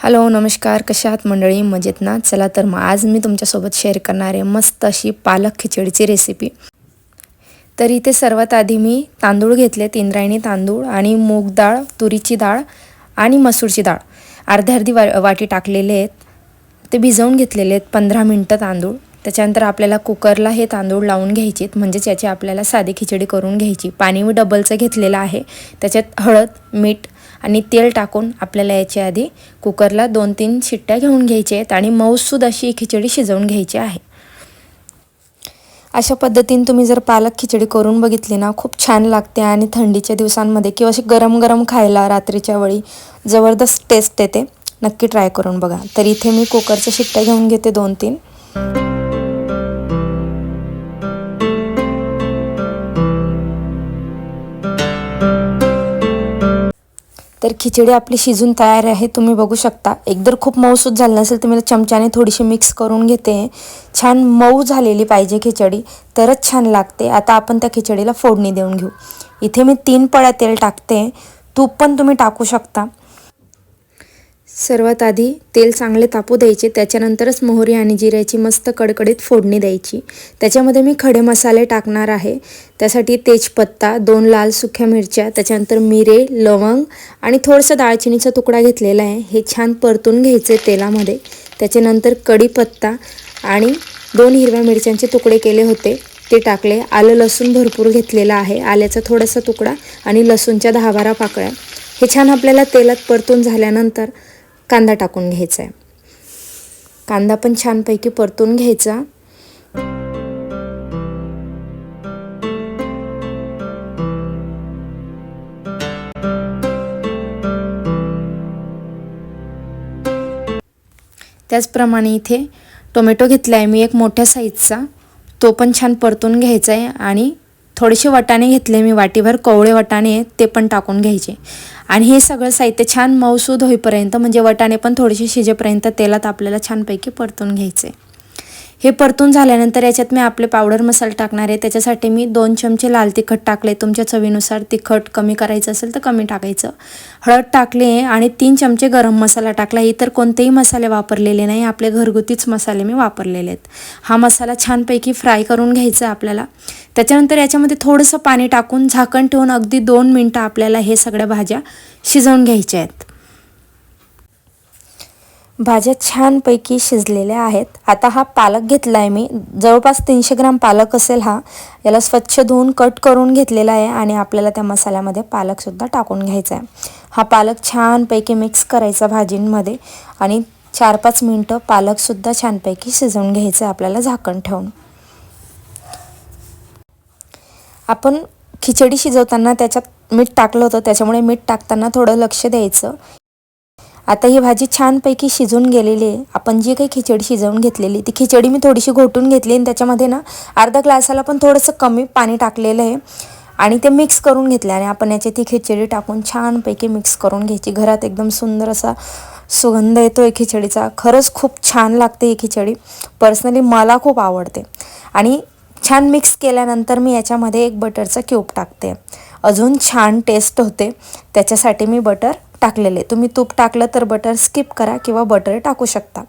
Hello नमस्कार. कशा आहात मंडळी? मजेत ना? चला तर मग आज मी तुमच्यासोबत शेअर करणार आहे मस्त अशी पालक खिचडीची रेसिपी तर इथे सर्वात आधी मी तांदूळ घेतलेत इंद्रायणी तांदूळ आणि मूग डाळ तुरीची डाळ आणि मसूरची डाळ. अर्धी अर्धी वा वाटी टाकलेले आहेत. ते भिजवून घेतलेले आहेत पंधरा मिनटं तांदूळ. त्याच्यानंतर आपल्याला कुकरला हे तांदूळ लावून घ्यायचेत म्हणजेच याची आपल्याला साधी खिचडी करून घ्यायची. पाणी मी डबलचं घेतलेलं आहे. त्याच्यात हळद मीठ आणि तेल टाकून आपल्याला याच्या आधी कुकरला दोन तीन शिट्ट्या घेऊन घ्यायच्या आहेत आणि मऊसूद अशी खिचडी शिजवून घ्यायची आहे. अशा पद्धतीने तुम्ही जर पालक खिचडी करून बघितली ना खूप छान लागते आणि थंडीच्या दिवसांमध्ये किंवा अशी गरम गरम खायला रात्रीच्या वेळी जबरदस्त टेस्ट येते. नक्की ट्राय करून बघा. तर इथे मी कुकरच्या शिट्ट्या घेऊन घेते दोन तीन. तर खिचडी आपली शिजून तयार आहे तुम्ही बघू शकता. एकदर खूप मऊसूद झाली नसेल तर मी चमच्याने थोडीशी मिक्स करून घेते. छान मऊ झालेली पाहिजे खिचडी तरच छान लागते. आता आपण त्या खिचडीला फोडणी देऊन घेऊ. इथे मी तीन पळ्या तेल टाकते. तूप पण तुम्ही टाकू शकता. सर्वात आधी तेल चांगले तापू द्यायचे त्याच्यानंतरच मोहरी आणि जिऱ्याची मस्त कडकडीत फोडणी द्यायची. त्याच्यामध्ये मी खडे मसाले टाकणार आहे. त्यासाठी तेजपत्ता दोन लाल सुक्या मिरच्या त्याच्यानंतर मिरे लवंग आणि थोडंसं दाळचिनीचा तुकडा घेतलेला आहे. हे छान परतून घ्यायचे तेलामध्ये. त्याच्यानंतर कढीपत्ता आणि दोन हिरव्या मिरच्यांचे तुकडे केले होते. ते टाकले. आलं लसूण भरपूर घेतलेलं आहे. आल्याचा थोडासा तुकडा आणि लसूणच्या दहा बारा पाकळ्या. हे छान आपल्याला तेलात परतून झाल्यानंतर कांदा टाकून घ्यायचा आहे कांदा पण छानपैकी परतून घ्यायचा. त्याचप्रमाणे इथे टोमॅटो घेतला आहे मी एक मोठ्या साईजचा. तो पण छान परतून घ्यायचा आहे आणि थोडेसे वटाणे घेतले मी वाटीभर कोवळे वटाणे ते पण टाकून घ्यायचे. आणि हे सगळं साहित्य छान मऊसूद होईपर्यंत म्हणजे वटाणे पण थोडेसे शिजेपर्यंत तेलात आपल्याला छानपैकी परतून घ्यायचे. हे परतून झाल्यानंतर याच्यात मी आपले पावडर मसाला टाकणार आहे. त्याच्यासाठी मी दोन चमचे लाल तिखट टाकले. तुमच्या चवीनुसार तिखट कमी करायचं असेल तर कमी टाकायचं. हळद टाकले आणि तीन चमचे गरम मसाला टाकला. इतर कोणतेही मसाले वापरलेले नाही. आपले घरगुतीच मसाले मी वापरलेले आहेत. हा मसाला छानपैकी फ्राय करून घ्यायचा आपल्याला. त्याच्यानंतर याच्यामध्ये थोडंसं पाणी टाकून झाकण ठेवून अगदी दोन मिनटं आपल्याला हे सगळ्या भाज्या शिजवून घ्यायच्या आहेत. भाज्या छानपैकी शिजलेल्या आहेत. आता हा पालक घेतला आहे मी. जवळपास तीनशे ग्राम पालक असेल हा. याला स्वच्छ धुवून कट करून घेतलेला आहे आणि आपल्याला त्या मसाल्यामध्ये पालकसुद्धा टाकून घ्यायचा आहे. हा पालक छानपैकी मिक्स करायचा भाजींमध्ये आणि चार पाच मिनटं पालकसुद्धा छानपैकी शिजवून घ्यायचं आहे आपल्याला झाकण ठेवून. आपण खिचडी शिजवताना त्याच्यात मीठ टाकलं होतं. त्याच्यामुळे मीठ टाकताना थोडं लक्ष द्यायचं. आता ही भाजी छानपैकी शिजून गेलेली आहे. आपण जी काही खिचडी शिजवून घेतलेली ती खिचडी मी थोडीशी घोटून घेतली आणि त्याच्यामध्ये ना अर्धा ग्लासाला पण थोडंसं कमी पाणी टाकलेलं आहे. आणि ते मिक्स करून घेतले आणि आपण याची ती खिचडी टाकून छानपैकी मिक्स करून घ्यायची. घरात एकदम सुंदर असा सुगंध येतो आहे खिचडीचा. खरंच खूप छान लागते ही खिचडी. पर्सनली मला खूप आवडते. आणि छान मिक्स केल्यानंतर मी याच्यामध्ये एक बटरचा क्यूब टाकते. अजून छान टेस्ट होते. त्याच्यासाठी मी बटर टाकलेले. तुम्ही तूप टाकलं तर बटर स्किप करा किंवा बटर टाकू शकता.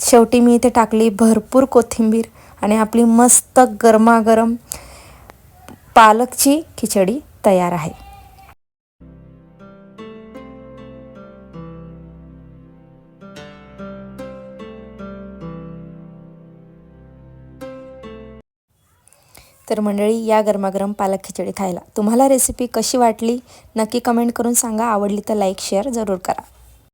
शेवटी मी इथे टाकली भरपूर कोथिंबीर आणि आपली मस्त गरमागरम पालकची खिचडी तयार आहे. तर मंडळी या गरमागरम पालक खिचडी खायला तुम्हाला रेसिपी कशी वाटली? नक्की कमेंट करून सांगा. आवडली तर लाईक शेअर जरूर करा.